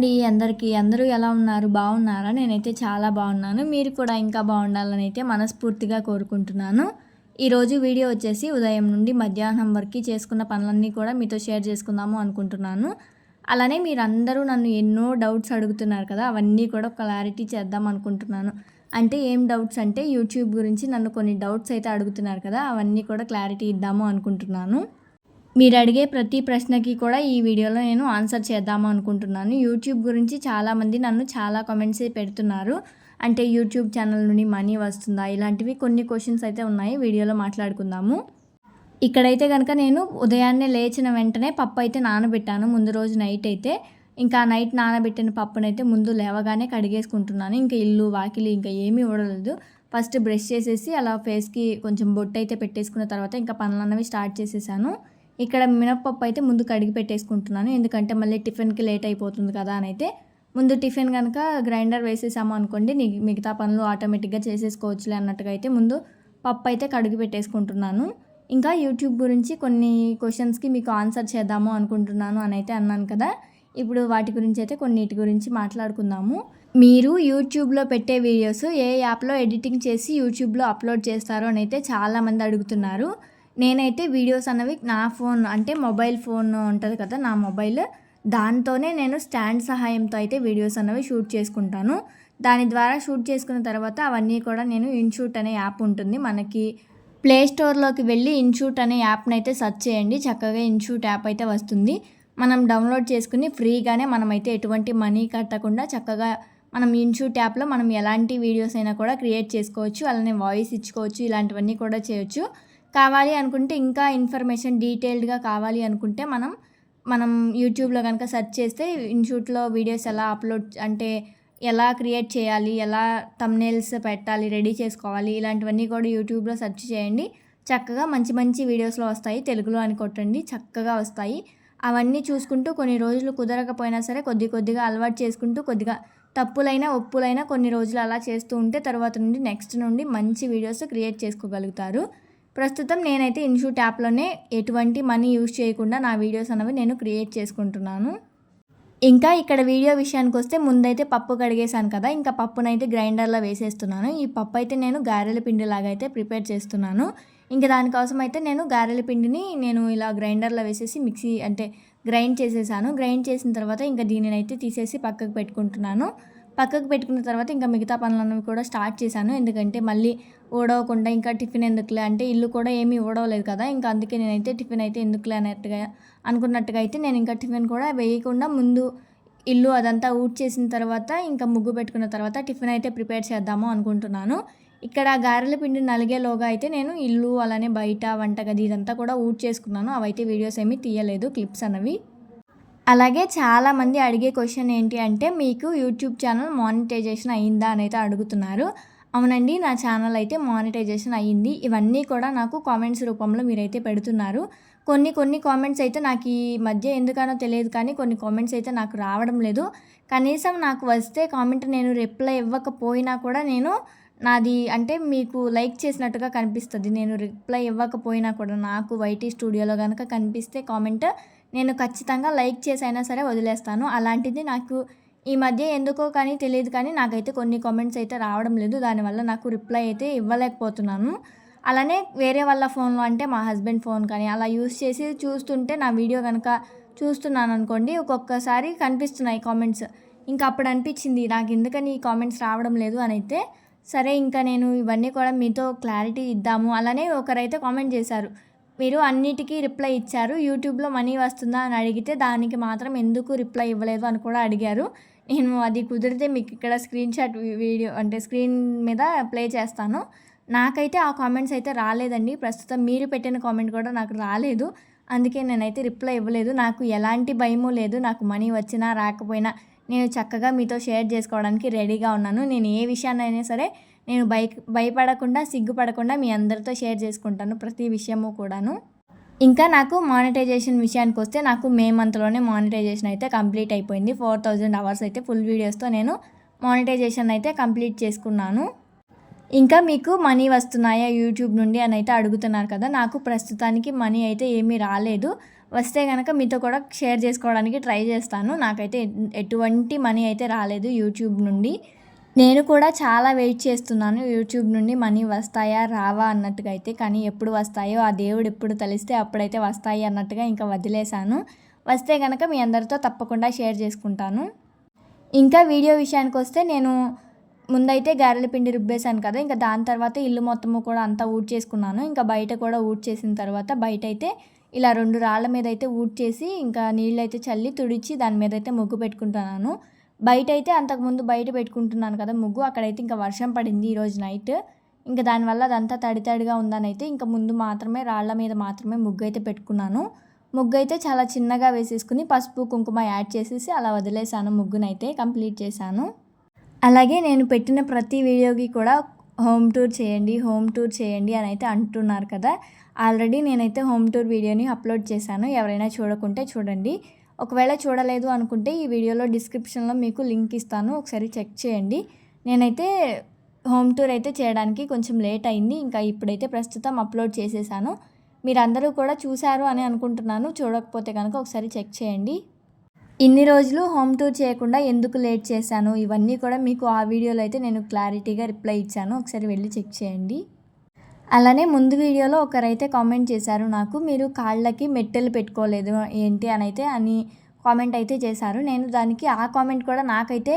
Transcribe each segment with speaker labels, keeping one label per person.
Speaker 1: అండి అందరికీ. అందరూ ఎలా ఉన్నారు? బాగున్నారా? నేనైతే చాలా బాగున్నాను. మీరు కూడా ఇంకా బాగుండాలని అయితే మనస్ఫూర్తిగా కోరుకుంటున్నాను. ఈరోజు వీడియో వచ్చేసి ఉదయం నుండి మధ్యాహ్నం వరకు చేసుకున్న పనులన్నీ కూడా మీతో షేర్ చేసుకుందాము అనుకుంటున్నాను. అలానే మీరందరూ నన్ను ఎన్నో డౌట్స్ అడుగుతున్నారు కదా అవన్నీ కూడా క్లారిటీ చేద్దాం అనుకుంటున్నాను. అంటే ఏం డౌట్స్ అంటే యూట్యూబ్ గురించి నన్ను కొన్ని డౌట్స్ అయితే అడుగుతున్నారు కదా అవన్నీ కూడా క్లారిటీ ఇద్దాము అనుకుంటున్నాను. మీరు అడిగే ప్రతి ప్రశ్నకి కూడా ఈ వీడియోలో నేను ఆన్సర్ చేద్దాము అనుకుంటున్నాను. యూట్యూబ్ గురించి చాలామంది నన్ను చాలా కామెంట్స్ పెడుతున్నారు. అంటే యూట్యూబ్ ఛానల్ నుండి మనీ వస్తుందా? ఇలాంటివి కొన్ని క్వశ్చన్స్ అయితే ఉన్నాయి. వీడియోలో మాట్లాడుకుందాము. ఇక్కడైతే కనుక నేను ఉదయాన్నే లేచిన వెంటనే పప్పు అయితే నానబెట్టాను. ముందు రోజు నైట్ అయితే. ఇంకా నైట్ నానబెట్టిన పప్పునైతే ముందు లేవగానే కడిగేసుకుంటున్నాను. ఇంకా ఇల్లు వాకిలి ఇంకా ఏమీ ఊడలేదు. ఫస్ట్ బ్రష్ చేసేసి అలా ఫేస్కి కొంచెం బొట్టు అయితే పెట్టేసుకున్న తర్వాత ఇంకా పనులు అన్నవి స్టార్ట్ చేసేసాను. ఇక్కడ మినప్పప్పు అయితే ముందు కడిగి పెట్టేసుకుంటున్నాను. ఎందుకంటే మళ్ళీ టిఫిన్కి లేట్ అయిపోతుంది కదా అని అయితే. ముందు టిఫిన్ కనుక గ్రైండర్ వేసేసాము అనుకోండి మిగతా పనులు ఆటోమేటిక్గా చేసేసుకోవచ్చులే అన్నట్టుగా అయితే ముందు పప్పు అయితే కడిగి పెట్టేసుకుంటున్నాను. ఇంకా యూట్యూబ్ గురించి కొన్ని క్వశ్చన్స్కి మీకు ఆన్సర్ చేద్దాము అనుకుంటున్నాను అని అయితే అన్నాను కదా. ఇప్పుడు వాటి గురించి అయితే కొన్నిటి గురించి మాట్లాడుకుందాము. మీరు యూట్యూబ్లో పెట్టే వీడియోస్ ఏ యాప్లో ఎడిటింగ్ చేసి యూట్యూబ్లో అప్లోడ్ చేస్తారో అని అయితే చాలామంది అడుగుతున్నారు. నేనైతే వీడియోస్ అన్నవి నా ఫోన్ అంటే మొబైల్ ఫోన్ ఉంటుంది కదా నా మొబైల్. దాంతోనే నేను స్టాండ్ సహాయంతో అయితే వీడియోస్ అనేవి షూట్ చేసుకుంటాను. దాని ద్వారా షూట్ చేసుకున్న తర్వాత అవన్నీ కూడా నేను ఇన్షూట్ అనే యాప్ ఉంటుంది. మనకి ప్లే స్టోర్లోకి వెళ్ళి ఇన్షూట్ అనే యాప్ని అయితే సెర్చ్ చేయండి. చక్కగా ఇన్షూట్ యాప్ అయితే వస్తుంది. మనం డౌన్లోడ్ చేసుకుని ఫ్రీగానే మనమైతే ఎటువంటి మనీ కట్టకుండా చక్కగా మనం ఇన్షూట్ యాప్లో మనం ఎలాంటి వీడియోస్ అయినా కూడా క్రియేట్ చేసుకోవచ్చు. అలానే వాయిస్ ఇచ్చుకోవచ్చు. ఇలాంటివన్నీ కూడా చేయొచ్చు. కావాలి అనుకుంటే ఇంకా ఇన్ఫర్మేషన్ డీటెయిల్డ్గా కావాలి అనుకుంటే మనం మనం యూట్యూబ్లో కనుక సెర్చ్ చేస్తే ఇన్షూట్లో వీడియోస్ ఎలా అప్లోడ్ అంటే ఎలా క్రియేట్ చేయాలి ఎలా తమ్నేల్స్ పెట్టాలి రెడీ చేసుకోవాలి ఇలాంటివన్నీ కూడా యూట్యూబ్లో సెర్చ్ చేయండి. చక్కగా మంచి మంచి వీడియోస్లో వస్తాయి. తెలుగులో అని కొట్టండి. చక్కగా వస్తాయి. అవన్నీ చూసుకుంటూ కొన్ని రోజులు కుదరకపోయినా సరే కొద్ది కొద్దిగా అలవాటు చేసుకుంటూ కొద్దిగా తప్పులైనా ఒప్పులైనా కొన్ని రోజులు అలా చేస్తూ ఉంటే తర్వాత నుండి నెక్స్ట్ నుండి మంచి వీడియోస్ క్రియేట్ చేసుకోగలుగుతారు. ప్రస్తుతం నేనైతే ఇన్షూట్ యాప్లోనే ఎటువంటి మనీ యూజ్ చేయకుండా నా వీడియోస్ అనేవి నేను క్రియేట్ చేసుకుంటున్నాను. ఇంకా ఇక్కడ వీడియో విషయానికి వస్తే ముందైతే పప్పు కడిగేశాను కదా ఇంకా పప్పునైతే గ్రైండర్లో వేసేస్తున్నాను. ఈ పప్పు అయితే నేను గారెల పిండి లాగా అయితే ప్రిపేర్ చేస్తున్నాను. ఇంకా దానికోసం అయితే నేను గారెల పిండిని నేను ఇలా గ్రైండర్లో వేసేసి మిక్సీ అంటే గ్రైండ్ చేసేసాను. గ్రైండ్ చేసిన తర్వాత ఇంకా దీనిని అయితే తీసేసి పక్కకు పెట్టుకుంటున్నాను. పక్కకు పెట్టుకున్న తర్వాత ఇంకా మిగతా పనులన్నీ కూడా స్టార్ట్ చేశాను. ఎందుకంటే మళ్ళీ ఊడవకుండా ఇంకా టిఫిన్ ఎందుకులే అంటే ఇల్లు కూడా ఏమీ ఊడవలేదు కదా ఇంకా అందుకే నేనైతే టిఫిన్ అయితే ఎందుకులే అన్నట్టుగా అనుకున్నట్టుగా అయితే నేను ఇంకా టిఫిన్ కూడా వేయకుండా ముందు ఇల్లు అదంతా ఊడ్ చేసిన తర్వాత ఇంకా ముగ్గు పెట్టుకున్న తర్వాత టిఫిన్ అయితే ప్రిపేర్ చేద్దాము అనుకుంటున్నాను. ఇక్కడ గారెల పిండి నలిగేలోగా అయితే నేను ఇల్లు అలానే బయట వంటగది ఇదంతా కూడా ఊడ్ చేసుకున్నాను అవైతే వీడియోస్ ఏమీ తీయలేదు క్లిప్స్ అన్నవి. అలాగే చాలామంది అడిగే క్వశ్చన్ ఏంటి అంటే మీకు యూట్యూబ్ ఛానల్ మానిటైజేషన్ అయ్యిందా అని అయితే అడుగుతున్నారు. అవునండి నా ఛానల్ అయితే మానిటైజేషన్ అయ్యింది. ఇవన్నీ కూడా నాకు కామెంట్స్ రూపంలో మీరైతే పెడుతున్నారు. కొన్ని కొన్ని కామెంట్స్ అయితే నాకు ఈ మధ్య ఎందుకనో తెలియదు కానీ కొన్ని కామెంట్స్ అయితే నాకు రావడం లేదు. కనీసం నాకు వస్తే కామెంట్ నేను రిప్లై ఇవ్వకపోయినా కూడా నేను నాది అంటే మీకు లైక్ చేసినట్టుగా కనిపిస్తుంది. నేను రిప్లై ఇవ్వకపోయినా కూడా నాకు వైటీ స్టూడియోలో కనుక కనిపిస్తే కామెంట్ నేను ఖచ్చితంగా లైక్ చేసైనా సరే వదిలేస్తాను. అలాంటిది నాకు ఈ మధ్య ఎందుకో కానీ తెలియదు కానీ నాకైతే కొన్ని కామెంట్స్ అయితే రావడం లేదు. దానివల్ల నాకు రిప్లై అయితే ఇవ్వలేకపోతున్నాను. అలానే వేరే వాళ్ళ ఫోన్లో అంటే మా హస్బెండ్ ఫోన్ కానీ అలా యూస్ చేసి చూస్తుంటే నా వీడియో కనుక చూస్తున్నాను అనుకోండి ఒక్కొక్కసారి కనిపిస్తున్నాయి కామెంట్స్. ఇంకా అప్పుడు అనిపించింది నాకు ఎందుకని ఈ కామెంట్స్ రావడం లేదు అని అయితే. సరే ఇంకా నేను ఇవన్నీ కూడా మీతో క్లారిటీ ఇద్దాము. అలానే ఒకరైతే కామెంట్ చేశారు మీరు అన్నిటికీ రిప్లై ఇచ్చారు. యూట్యూబ్లో మనీ వస్తుందా అని అడిగితే దానికి మాత్రం ఎందుకు రిప్లై ఇవ్వలేదు అని కూడా అడిగారు. నేను అది కుదిరితే మీకు ఇక్కడ స్క్రీన్ షాట్ వీడియో అంటే స్క్రీన్ మీద ప్లే చేస్తాను. నాకైతే ఆ కామెంట్స్ అయితే రాలేదండి. ప్రస్తుతం మీరు పెట్టిన కామెంట్ కూడా నాకు రాలేదు. అందుకే నేనైతే రిప్లై ఇవ్వలేదు. నాకు ఎలాంటి భయము లేదు. నాకు మనీ వచ్చినా రాకపోయినా నేను చక్కగా మీతో షేర్ చేసుకోవడానికి రెడీగా ఉన్నాను. నేను ఏ విషయాన్నైనా సరే నేను భయ భయపడకుండా సిగ్గుపడకుండా మీ అందరితో షేర్ చేసుకుంటాను ప్రతి విషయము కూడాను. ఇంకా నాకు మానిటైజేషన్ విషయానికి వస్తే నాకు మే మంత్లోనే మానిటైజేషన్ అయితే కంప్లీట్ అయిపోయింది. ఫోర్ థౌజండ్ అవర్స్ అయితే ఫుల్ వీడియోస్తో నేను మానిటైజేషన్ అయితే కంప్లీట్ చేసుకున్నాను. ఇంకా మీకు మనీ వస్తున్నాయా యూట్యూబ్ నుండి అని అయితే అడుగుతున్నారు కదా నాకు ప్రస్తుతానికి మనీ అయితే ఏమీ రాలేదు. వస్తే కనుక మీతో కూడా షేర్ చేసుకోవడానికి ట్రై చేస్తాను. నాకైతే ఎటువంటి మనీ అయితే రాలేదు యూట్యూబ్ నుండి. నేను కూడా చాలా వెయిట్ చేస్తున్నాను. యూట్యూబ్ నుండి మనీ వస్తాయా రావా అన్నట్టుగా అయితే కానీ ఎప్పుడు వస్తాయో ఆ దేవుడు ఎప్పుడు తలిస్తే అప్పుడైతే వస్తాయి అన్నట్టుగా ఇంకా వదిలేశాను. వస్తే కనుక మీ అందరితో తప్పకుండా షేర్ చేసుకుంటాను. ఇంకా వీడియో విషయానికి వస్తే నేను ముందైతే గారెల పిండి రుబ్బేశాను కదా ఇంకా దాని తర్వాత ఇల్లు మొత్తము కూడా అంతా ఊడ్ చేసుకున్నాను. ఇంకా బయట కూడా ఊడ్ చేసిన తర్వాత బయట అయితే ఇలా రెండు రాళ్ళ మీద అయితే ఊడ్ చేసి ఇంకా నీళ్ళు అయితే చల్లి తుడిచి దాని మీద అయితే ముగ్గు పెట్టుకుంటున్నాను. బయట అయితే అంతకుముందు బయట పెట్టుకుంటున్నాను కదా ముగ్గు. అక్కడైతే ఇంకా వర్షం పడింది ఈరోజు నైట్ ఇంకా దానివల్ల అదంతా తడి తడిగా ఉందని అయితే ఇంకా ముందు మాత్రమే రాళ్ళ మీద మాత్రమే ముగ్గు అయితే పెట్టుకున్నాను. ముగ్గు అయితే చాలా చిన్నగా వేసేసుకుని పసుపు కుంకుమ యాడ్ చేసేసి అలా వదిలేసాను. ముగ్గునైతే కంప్లీట్ చేశాను. అలాగే నేను పెట్టిన ప్రతి వీడియోకి కూడా హోమ్ టూర్ చేయండి హోమ్ టూర్ చేయండి అని అయితే అంటున్నారు కదా. ఆల్రెడీ నేనైతే హోమ్ టూర్ వీడియోని అప్లోడ్ చేశాను. ఎవరైనా చూడకుంటే చూడండి. ఒకవేళ చూడలేదు అనుకుంటే ఈ వీడియోలో డిస్క్రిప్షన్లో మీకు లింక్ ఇస్తాను ఒకసారి చెక్ చేయండి. నేనైతే హోమ్ టూర్ అయితే చేయడానికి కొంచెం లేట్ అయింది ఇంకా ఇప్పుడైతే ప్రస్తుతం అప్లోడ్ చేసేసాను. మీరందరూ కూడా చూశారు అని అనుకుంటున్నాను చూడకపోతే కనుక ఒకసారి చెక్ చేయండి. ఇన్ని రోజులు హోమ్ టూర్ చేయకుండా ఎందుకు లేట్ చేశాను? ఇవన్నీ కూడా మీకు ఆ వీడియోలో అయితే నేను క్లారిటీగా రిప్లై ఇచ్చాను ఒకసారి వెళ్ళి చెక్ చేయండి. అలానే ముందు వీడియోలో ఒకరైతే కామెంట్ చేశారు నాకు మీరు కాళ్ళకి మెట్టెలు పెట్టుకోలేదు ఏంటి అని అయితే అని కామెంట్ అయితే చేశారు. నేను దానికి ఆ కామెంట్ కూడా నాకైతే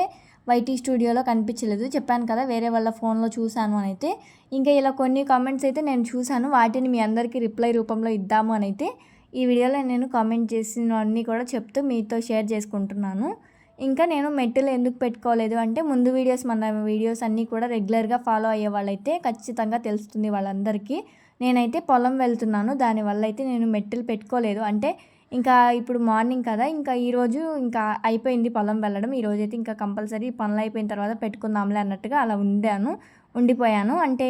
Speaker 1: వైటీ స్టూడియోలో కనిపించలేదు. చెప్పాను కదా వేరే వాళ్ళ ఫోన్లో చూశాను అని అయితే. ఇంకా ఇలా కొన్ని కామెంట్స్ అయితే నేను చూశాను. వాటిని మీ అందరికీ రిప్లై రూపంలో ఇద్దాము అని అయితే ఈ వీడియోలో నేను కామెంట్ చేసినవన్నీ కూడా చెప్తూ మీతో షేర్ చేసుకుంటున్నాను. ఇంకా నేను మెట్టులు ఎందుకు పెట్టుకోలేదు అంటే ముందు వీడియోస్ మన వీడియోస్ అన్నీ కూడా రెగ్యులర్గా ఫాలో అయ్యే వాళ్ళైతే ఖచ్చితంగా తెలుస్తుంది వాళ్ళందరికీ. నేనైతే పొలం వెళ్తున్నాను దానివల్ల అయితే నేను మెట్టులు పెట్టుకోలేదు. అంటే ఇంకా ఇప్పుడు మార్నింగ్ కదా ఇంకా ఈరోజు ఇంకా అయిపోయింది పొలం వెళ్ళడం. ఈరోజు అయితే ఇంకా కంపల్సరీ పనులు అయిపోయిన తర్వాత పెట్టుకుందాంలే అన్నట్టుగా అలా ఉండాను ఉండిపోయాను. అంటే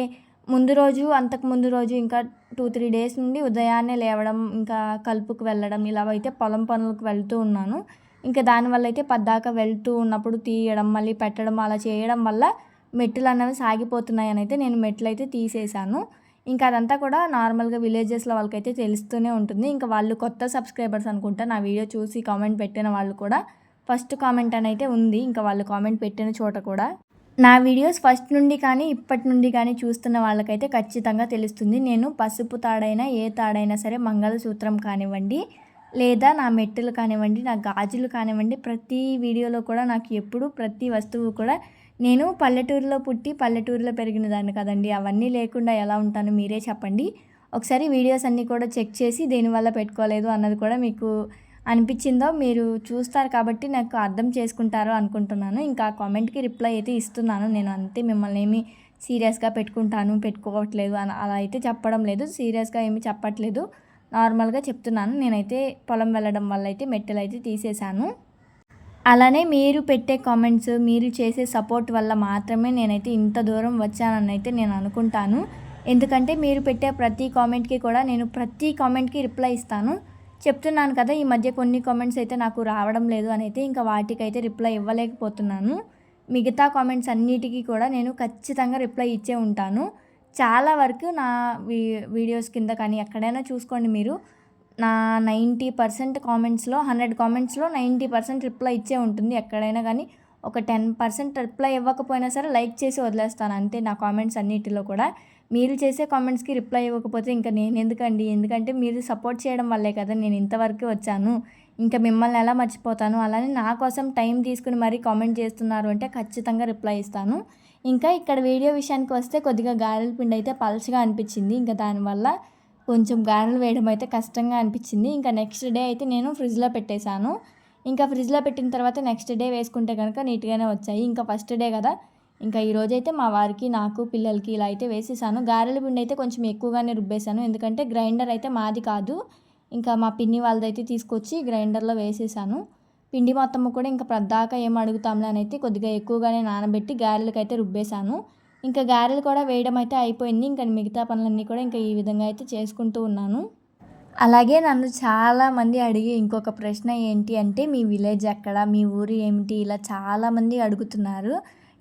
Speaker 1: ముందు రోజు అంతకు ముందు రోజు ఇంకా టూ త్రీ డేస్ నుండి ఉదయాన్నే లేవడం ఇంకా కలుపుకు వెళ్ళడం ఇలా అయితే పొలం పనులకు వెళ్తూ ఉన్నాను. ఇంకా దానివల్ల అయితే పద్దాకా వెళ్తూ ఉన్నప్పుడు తీయడం మళ్ళీ పెట్టడం అలా చేయడం వల్ల మెట్లు అనేవి సాగిపోతున్నాయి అని అయితే నేను మెట్లు అయితే తీసేశాను. ఇంకా అదంతా కూడా నార్మల్గా విలేజెస్లో వాళ్ళకైతే తెలుస్తూనే ఉంటుంది. ఇంకా వాళ్ళు కొత్త సబ్స్క్రైబర్స్ అనుకుంటా నా వీడియో చూసి కామెంట్ పెట్టిన వాళ్ళు కూడా ఫస్ట్ కామెంట్ అని అయితే ఉంది. ఇంకా వాళ్ళు కామెంట్ పెట్టిన చోట కూడా నా వీడియోస్ ఫస్ట్ నుండి కానీ ఇప్పటి నుండి కానీ చూస్తున్న వాళ్ళకైతే ఖచ్చితంగా తెలుస్తుంది. నేను పసుపు తాడైనా ఏ తాడైనా సరే మంగళసూత్రం కానివ్వండి. లేదా నా మెట్టెలు కానివ్వండి నా గాజులు కానివ్వండి ప్రతి వీడియోలో కూడా నాకు ఎప్పుడు ప్రతి వస్తువు కూడా నేను పల్లెటూరులో పుట్టి పల్లెటూరులో పెరిగిన దాన్ని కదండి. అవన్నీ లేకుండా ఎలా ఉంటాను మీరే చెప్పండి. ఒకసారి వీడియోస్ అన్నీ కూడా చెక్ చేసి దేనివల్ల పెట్టుకోలేదు అన్నది కూడా మీకు అనిపించిందో మీరు చూస్తారు కాబట్టి నాకు అర్థం చేసుకుంటారో అనుకుంటున్నాను. ఇంకా కామెంట్కి రిప్లై అయితే ఇస్తున్నాను. నేను అంతే మిమ్మల్ని ఏమి సీరియస్గా పెట్టుకుంటాను పెట్టుకోవట్లేదు అని అలా అయితే చెప్పడం లేదు. సీరియస్గా ఏమి చెప్పట్లేదు. నార్మల్గా చెప్తున్నాను. నేనైతే పొలం వెళ్ళడం వల్ల అయితే మెట్టెలు అయితే తీసేశాను. అలానే మీరు పెట్టే కామెంట్స్ మీరు చేసే సపోర్ట్ వల్ల మాత్రమే నేనైతే ఇంత దూరం వచ్చానని అయితే నేను అనుకుంటాను. ఎందుకంటే మీరు పెట్టే ప్రతి కామెంట్కి కూడా నేను ప్రతి కామెంట్కి రిప్లై ఇస్తాను. చెప్తున్నాను కదా ఈ మధ్య కొన్ని కామెంట్స్ అయితే నాకు రావడం లేదు అని అయితే ఇంకా వాటికైతే రిప్లై ఇవ్వలేకపోతున్నాను. మిగతా కామెంట్స్ అన్నిటికీ కూడా నేను ఖచ్చితంగా రిప్లై ఇచ్చే ఉంటాను. చాలా వరకు నా వీ వీడియోస్ కింద కానీ ఎక్కడైనా చూసుకోండి మీరు. నా నైంటీ పర్సెంట్ కామెంట్స్లో హండ్రెడ్ కామెంట్స్లో నైంటీ పర్సెంట్ రిప్లై ఇచ్చే ఉంటుంది ఎక్కడైనా కానీ. ఒక టెన్ పర్సెంట్ రిప్లై ఇవ్వకపోయినా సరే లైక్ చేసి వదిలేస్తాను. అంతే నా కామెంట్స్ అన్నిటిలో కూడా. మీరు చేసే కామెంట్స్కి రిప్లై ఇవ్వకపోతే ఇంకా నేను ఎందుకండి? ఎందుకంటే మీరు సపోర్ట్ చేయడం వల్లే కదా నేను ఇంతవరకు వచ్చాను. ఇంకా మిమ్మల్ని ఎలా మర్చిపోతాను? అలానే నా కోసం టైం తీసుకుని మరీ కామెంట్ చేస్తున్నారు అంటే ఖచ్చితంగా రిప్లై ఇస్తాను. ఇంకా ఇక్కడ వీడియో విషయానికి వస్తే కొద్దిగా గారెల పిండి అయితే పలచగా అనిపించింది. ఇంకా దానివల్ల కొంచెం గారెలు వేయడం అయితే కష్టంగా అనిపించింది. ఇంకా నెక్స్ట్ డే అయితే నేను ఫ్రిడ్జ్లో పెట్టేశాను. ఇంకా ఫ్రిడ్జ్లో పెట్టిన తర్వాత నెక్స్ట్ డే వేసుకుంటే కనుక నీట్గానే వచ్చాయి. ఇంకా ఫస్ట్ డే కదా. ఇంకా ఈరోజైతే మా వారికి నాకు పిల్లలకి ఇలా అయితే వేసేసాను. గారెల పిండి అయితే కొంచెం ఎక్కువగానే రుబ్బేశాను. ఎందుకంటే గ్రైండర్ అయితే మాది కాదు. ఇంకా మా పిన్ని వాళ్ళదైతే తీసుకొచ్చి గ్రైండర్లో వేసేసాను. పిండి మొత్తము కూడా ఇంకా ప్రద్దాక ఏం అడుగుతాంలే అని అయితే కొద్దిగా ఎక్కువగానే నానబెట్టి గారెలకు అయితే రుబ్బేశాను. ఇంకా గారెలు కూడా వేయడం అయితే అయిపోయింది. ఇంకా మిగతా పనులన్నీ కూడా ఇంకా ఈ విధంగా అయితే చేసుకుంటూ ఉన్నాను. అలాగే నన్ను చాలామంది అడిగి ఇంకొక ప్రశ్న ఏంటి అంటే మీ విలేజ్ ఎక్కడ? మీ ఊరు ఏమిటి? ఇలా చాలామంది అడుగుతున్నారు.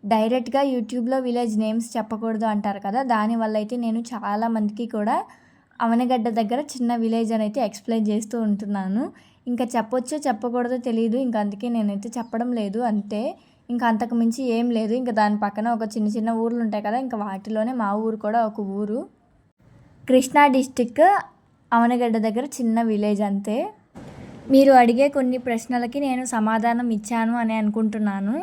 Speaker 1: డైరెక్ట్గా యూట్యూబ్లో విలేజ్ నేమ్స్ చెప్పకూడదు అంటారు కదా? దానివల్ల అయితే నేను చాలామందికి కూడా అవనగడ్డ దగ్గర చిన్న విలేజ్ అని అయితే ఎక్స్ప్లెయిన్ చేస్తూ ఉంటున్నాను. ఇంకా చెప్పొచ్చో చెప్పకూడదో తెలియదు ఇంకా అందుకే నేనైతే చెప్పడం లేదు. అంతే. ఇంకా అంతకు మించి ఏం లేదు. ఇంకా దాని పక్కన ఒక చిన్న చిన్న ఊర్లు ఉంటాయి కదా ఇంకా వాటిలోనే మా ఊరు కూడా ఒక ఊరు. కృష్ణా డిస్టిక్ అవనగడ్డ దగ్గర చిన్న విలేజ్ అంతే. మీరు అడిగే కొన్ని ప్రశ్నలకి నేను సమాధానం ఇచ్చాను అని అనుకుంటున్నాను.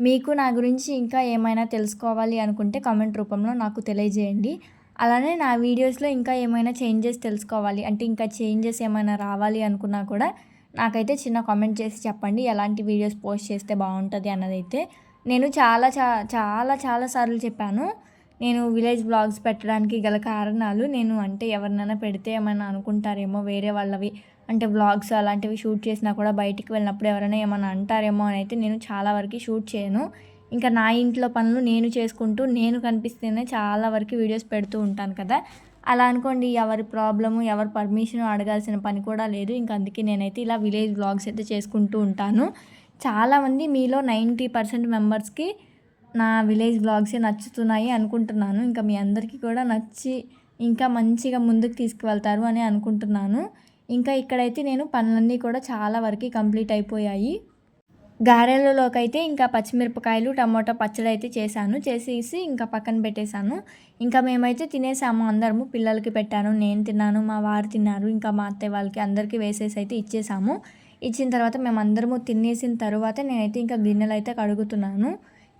Speaker 1: మీకు నా గురించి ఇంకా ఏమైనా తెలుసుకోవాలి అనుకుంటే కామెంట్ రూపంలో నాకు తెలియజేయండి. అలానే నా వీడియోస్లో ఇంకా ఏమైనా చేంజెస్ తెలుసుకోవాలి. అంటే ఇంకా చేంజెస్ ఏమైనా రావాలి అనుకున్నా కూడా నాకైతే చిన్న కామెంట్ చేసి చెప్పండి. ఎలాంటి వీడియోస్ పోస్ట్ చేస్తే బాగుంటుంది అన్నదైతే నేను చాలా చా చాలా చాలా సార్లు చెప్పాను. నేను విలేజ్ బ్లాగ్స్ పెట్టడానికి గల కారణాలు నేను అంటే ఎవరినైనా పెడితే ఏమైనా అనుకుంటారేమో వేరే వాళ్ళవి. అంటే వ్లాగ్స్ అలాంటివి షూట్ చేసినా కూడా బయటికి వెళ్ళినప్పుడు ఎవరైనా ఏమైనా అంటారేమో అని అయితే నేను చాలా వరకు షూట్ చేయను. ఇంకా నా ఇంట్లో పనులు నేను చేసుకుంటూ నేను కనిపిస్తేనే చాలా వరకు వీడియోస్ పెడుతూ ఉంటాను కదా. అలా అనుకోండి ఎవరి ప్రాబ్లము ఎవరి పర్మిషన్ అడగాల్సిన పని కూడా లేదు. ఇంకా అందుకే నేనైతే ఇలా విలేజ్ బ్లాగ్స్ అయితే చేసుకుంటూ ఉంటాను. చాలామంది మీలో నైంటీ పర్సెంట్ మెంబర్స్కి నా విలేజ్ బ్లాగ్సే నచ్చుతున్నాయి అనుకుంటున్నాను. ఇంకా మీ అందరికీ కూడా నచ్చి ఇంకా మంచిగా ముందుకు తీసుకువెళ్తారు అని అనుకుంటున్నాను. ఇంకా ఇక్కడైతే నేను పనులన్నీ కూడా చాలా వరకు కంప్లీట్ అయిపోయాయి. గారెలలోకి అయితే ఇంకా పచ్చిమిరపకాయలు టమాటో పచ్చడి అయితే చేశాను. చేసేసి ఇంకా పక్కన పెట్టేశాను. ఇంకా మేమైతే తినేసాము అందరము. పిల్లలకి పెట్టాను నేను తిన్నాను మా వారు తిన్నారు ఇంకా మా అత్తయ్య వాళ్ళకి అందరికీ వేసేసి అయితే ఇచ్చేసాము. ఇచ్చిన తర్వాత మేము అందరము తినేసిన తర్వాత నేనైతే ఇంకా గిన్నెలు అయితే కడుగుతున్నాను.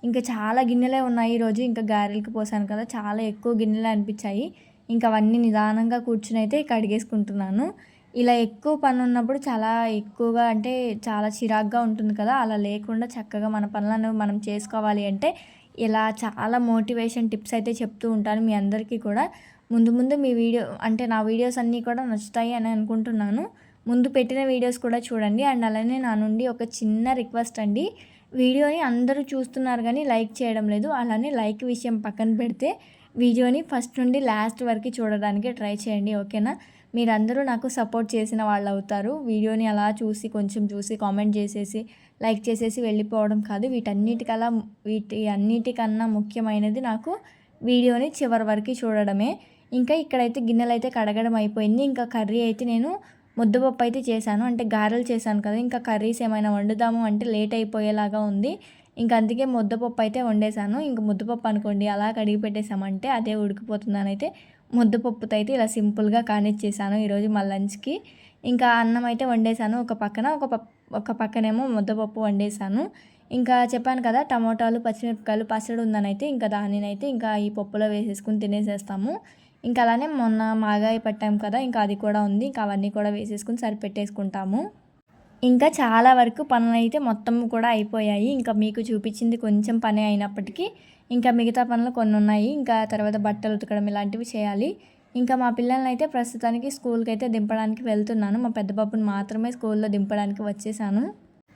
Speaker 1: ఇంకా చాలా గిన్నెలే ఉన్నాయి ఈరోజు ఇంకా గారెలకి పోసాను కదా చాలా ఎక్కువ గిన్నెలే అనిపించాయి. ఇంకా అవన్నీ నిదానంగా కూర్చుని అయితే కడిగేసుకుంటున్నాను. ఇలా ఎక్కువ పని ఉన్నప్పుడు చాలా ఎక్కువగా అంటే చాలా చిరాగ్గా ఉంటుంది కదా. అలా లేకుండా చక్కగా మన పనులను మనం చేసుకోవాలి అంటే ఇలా చాలా మోటివేషన్ టిప్స్ అయితే చెప్తూ ఉంటాను మీ అందరికీ కూడా. ముందు ముందు మీ వీడియో అంటే నా వీడియోస్ అన్నీ కూడా నచ్చుతాయి అని అనుకుంటున్నాను. ముందు పెట్టిన వీడియోస్ కూడా చూడండి. అండ్ అలానే నా నుండి ఒక చిన్న రిక్వెస్ట్ అండి. వీడియోని అందరూ చూస్తున్నారు కానీ లైక్ చేయడం లేదు. అలానే లైక్ విషయం పక్కన పెడితే వీడియోని ఫస్ట్ నుండి లాస్ట్ వరకు చూడడానికి ట్రై చేయండి. ఓకేనా? మీరందరూ నాకు సపోర్ట్ చేసిన వాళ్ళు అవుతారు వీడియోని అలా చూసి కొంచెం చూసి కామెంట్ చేసేసి లైక్ చేసేసి వెళ్ళిపోవడం కాదు. వీటన్నిటికలా వీటి అన్నిటికన్నా ముఖ్యమైనది నాకు వీడియోని చివరి వరకు చూడడమే. ఇంకా ఇక్కడైతే గిన్నెలు అయితే కడగడం అయిపోయింది. ఇంకా కర్రీ అయితే నేను ముద్దపప్పు అయితే చేశాను. అంటే గారెలు చేశాను కదా ఇంకా కర్రీస్ ఏమైనా వండుదాము అంటే లేట్ అయిపోయేలాగా ఉంది. ఇంకా అందుకే ముద్దపప్పు అయితే వండేసాను ఇంకా ముద్దపప్పు అనుకోండి అలా కడిగి పెట్టేశామంటే అదే ఉడికిపోతుందని అయితే ముద్దపప్పుతో అయితే ఇలా సింపుల్గా కానిచ్చేసాను ఈరోజు మా లంచ్కి. ఇంకా అన్నం అయితే వండేసాను ఒక పక్కన ఒక ఒక పక్కనేమో ముద్దపప్పు వండేసాను ఇంకా చెప్పాను కదా టమోటాలు పచ్చిమిరపకాయలు పచ్చడి ఉందని అయితే ఇంకా దానినైతే ఇంకా ఈ పప్పులో వేసేసుకుని తినేసేస్తాము. ఇంకా అలానే మొన్న మాగాయ పట్టాం కదా ఇంకా అది కూడా ఉంది ఇంకా అవన్నీ కూడా వేసేసుకుని సరిపెట్టేసుకుంటాము. ఇంకా చాలా వరకు పనులు అయితే మొత్తం కూడా అయిపోయాయి. ఇంకా మీకు చూపించింది కొంచెం పని అయినప్పటికీ ఇంకా మిగతా పనులు కొన్ని ఉన్నాయి ఇంకా తర్వాత బట్టలు ఉతకడం ఇలాంటివి చేయాలి. ఇంకా మా పిల్లల్ని అయితే ప్రస్తుతానికి స్కూల్కి అయితే దింపడానికి వెళ్తున్నాను. మా పెద్ద బాబుని మాత్రమే స్కూల్లో దింపడానికి వచ్చేసాను.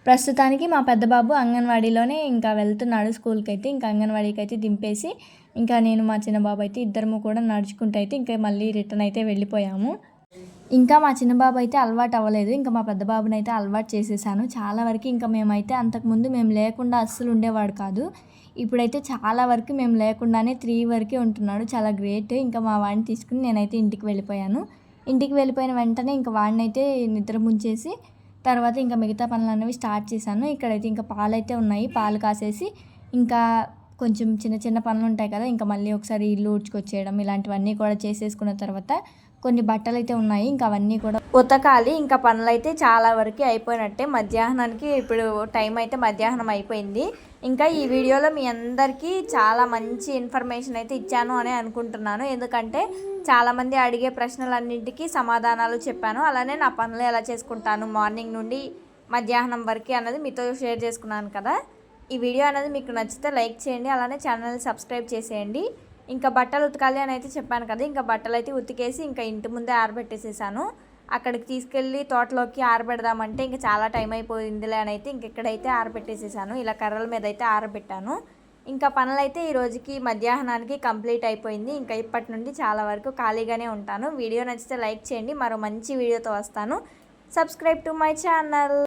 Speaker 1: ప్రస్తుతానికి మా పెద్ద బాబు అంగన్వాడీలోనే ఇంకా వెళ్తున్నాడు స్కూల్కి అయితే ఇంకా అంగన్వాడీకి అయితే దింపేసి ఇంకా నేను మా చిన్న బాబు అయితే ఇద్దరము కూడా నడుచుకుంటూ అయితే ఇంకా మళ్ళీ రిటర్న్ అయితే వెళ్ళిపోయాము. ఇంకా మా చిన్న బాబు అయితే అలవాటు అవ్వలేదు. ఇంకా మా పెద్ద బాబుని అయితే అలవాటు చేసేసాను. చాలా వరకు ఇంకా మేమైతే అంతకుముందు మేము లేకుండా అస్సలు ఉండేవాడు కాదు. ఇప్పుడైతే చాలా వరకు మేము లేకుండానే త్రీ వరకే ఉంటున్నాడు. చాలా గ్రేట్. ఇంకా మా వాడిని తీసుకుని నేనైతే ఇంటికి వెళ్ళిపోయాను. ఇంటికి వెళ్ళిపోయిన వెంటనే ఇంకా వాడిని అయితే నిద్ర ముంచేసి తర్వాత ఇంకా మిగతా పనులు అనేవి స్టార్ట్ చేశాను. ఇక్కడైతే ఇంకా పాలు అయితే ఉన్నాయి. పాలు కాసేసి ఇంకా కొంచెం చిన్న చిన్న పనులు ఉంటాయి కదా ఇంకా మళ్ళీ ఒకసారి ఇల్లు ఊడ్చుకొచ్చేయడం ఇలాంటివన్నీ కూడా చేసేసుకున్న తర్వాత కొన్ని బట్టలు అయితే ఉన్నాయి ఇంకా అవన్నీ కూడా ఉతకాలి. ఇంకా పనులు అయితే చాలా వరకు అయిపోయినట్టే. మధ్యాహ్నానికి ఇప్పుడు టైం అయితే మధ్యాహ్నం అయిపోయింది. ఇంకా ఈ వీడియోలో మీ అందరికీ చాలా మంచి ఇన్ఫర్మేషన్ అయితే ఇచ్చాను అని అనుకుంటున్నాను. ఎందుకంటే చాలామంది అడిగే ప్రశ్నలన్నింటికి సమాధానాలు చెప్పాను. అలానే నా పనులు ఎలా చేసుకుంటాను మార్నింగ్ నుండి మధ్యాహ్నం వరకు అన్నది మీతో షేర్ చేసుకున్నాను కదా. ఈ వీడియో అనేది మీకు నచ్చితే లైక్ చేయండి అలానే ఛానల్ని సబ్స్క్రైబ్ చేసేయండి. ఇంకా బట్టలు ఉతకాలి అని అయితే చెప్పాను కదా ఇంకా బట్టలు అయితే ఉతికేసి ఇంకా ఇంటి ముందే ఆరబెట్టేసేసాను. అక్కడికి తీసుకెళ్ళి తోటలోకి ఆరబెడదామంటే ఇంకా చాలా టైం అయిపోయిందిలే అని అయితే ఇంక ఇక్కడైతే ఆరబెట్టేసేసాను. ఇలా కర్రల మీద అయితే ఆరబెట్టాను. ఇంకా పనులు అయితే ఈ రోజుకి మధ్యాహ్నానికి కంప్లీట్ అయిపోయింది. ఇంకా ఇప్పటి నుండి చాలా వరకు ఖాళీగానే ఉంటాను. వీడియో నచ్చితే లైక్ చేయండి. మరో మంచి వీడియోతో వస్తాను. Subscribe to my channel